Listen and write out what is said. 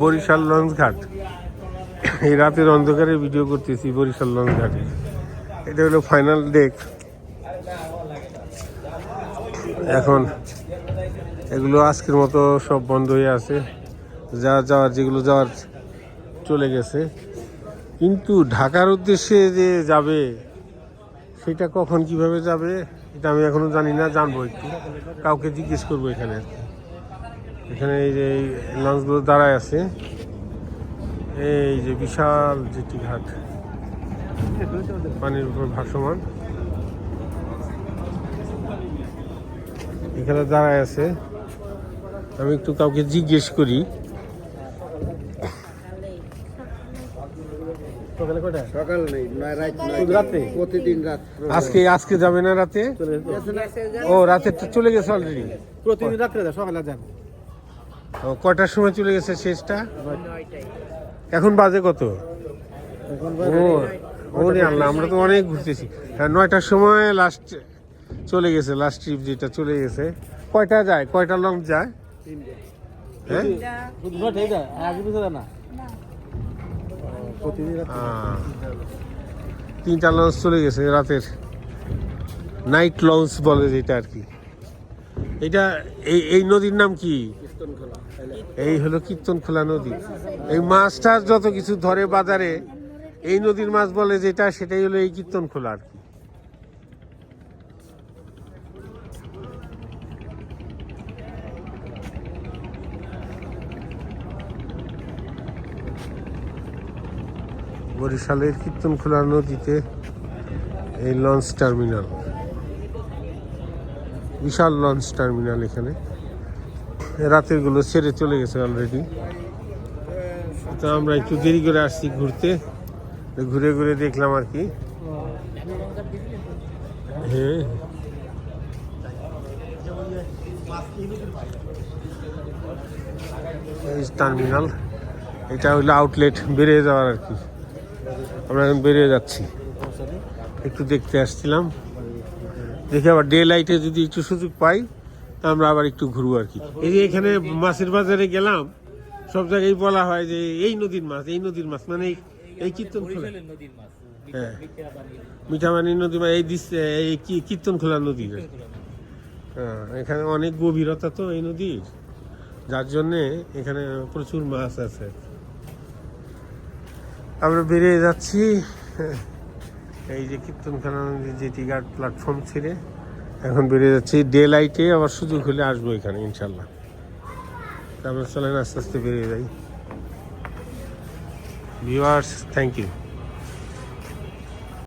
Barishal launch ঘাট এই রাতের অন্ধকারে ভিডিও করতেছি বরিশাল লঞ্চ ঘাটে এটা হলো ফাইনাল ডেক এখন এগুলো আজকের মতো সব বন্ধ হয়ে আছে। যা যাওয়ার, যেগুলো যাওয়ার চলে গেছে। কিন্তু ঢাকার উদ্দেশ্যে যে যাবে, সেটা কখন কীভাবে যাবে, এটা আমি এখনও জানি না, জানব একটু। কাউকে জিজ্ঞেস করব এখানে আর কি। এখানে এই যে এই লঞ্চগুলো দাঁড়ায় আছে। এই যে বিশাল যেটি ঘাট। পানির উপর ভাসমান। এখানে দাঁড়ায় আছে। আমি একটু কাউকে জিজ্ঞেস করি। সকাল নেই রাত নয়। রাতে? প্রতিদিন রাত। আজকে আজকে যাবে না রাতে? ও রাতে তো চলে গেছে অলরেডি প্রতিদিন রাত্রে সকালে যান ও কটার সময় চলে গেছে শেষটা? এখন বাজে কত? ও ওরে আল্লাহ আমরা তো অনেক ঘুরতেছি। হ্যাঁ নয়টার সময় লাস্ট চলে গেছে লাস্ট ট্রিপ যেটা চলে গেছে। কয়টা যায়? কয়টা লঞ্চ যায়? হ্যাঁ? তিনটা লঞ্চ চলে গেছে রাতের। নাইট লঞ্চ বলে যেটা আর কি। এটা এই এই নদীর নাম কি? এই হলো কীর্তনখোলা নদী। এই মাছটা যত কিছু ধরে বাজারে, এই নদীর মাছ বলে যেটা, সেটাই হলো এই কীর্তনখোলা আর কি। বরিশালের কীর্তনখোলা নদীতে এই লঞ্চ টার্মিনাল। বিশাল লঞ্চ টার্মিনাল এখানে। রাতেরগুলো ছেড়ে চলে গেছে অলরেডি তো আমরা একটু দেরি করে আসছি ঘুরতে। ঘুরে ঘুরে দেখলাম আর কি। হ্যাঁ। টার্মিনাল এটা হলো আউটলেট বেরিয়ে যাওয়ার আর কি। আমরা এখন বেরিয়ে যাচ্ছি। একটু দেখতে আসছিলাম। দেখে আবার ডে লাইটে যদি একটু সুযোগ পাই। আমরা আবার একটু ঘুরবো আর কি। এই যে এখানে মাছের বাজারে গেলাম সব জায়গায় বলা হয় যে এই নদীর মাছ এই নদীর মাছ মানে এই- কীর্তন খোলা। হ্যাঁ। মিঠামানি নদী মানে এই এই কি- কীর্তন খোলা নদী। হ্যাঁ এখানে অনেক গভীরতা তো এই নদীর। যার জন্যে এখানে প্রচুর মাছ আছে। আমরা বেরিয়ে যাচ্ছি। এই যে কীর্তনখানা জেটি গার্ড প্ল্যাটফর্ম ছেড়ে। এখন বেরিয়ে যাচ্ছি। ডে লাইটে আবার সুযোগ হলে আসব এখানে ইনশাল্লাহ তারপরে চলেন আস্তে আস্তে বেরিয়ে যাই। Viewers thank you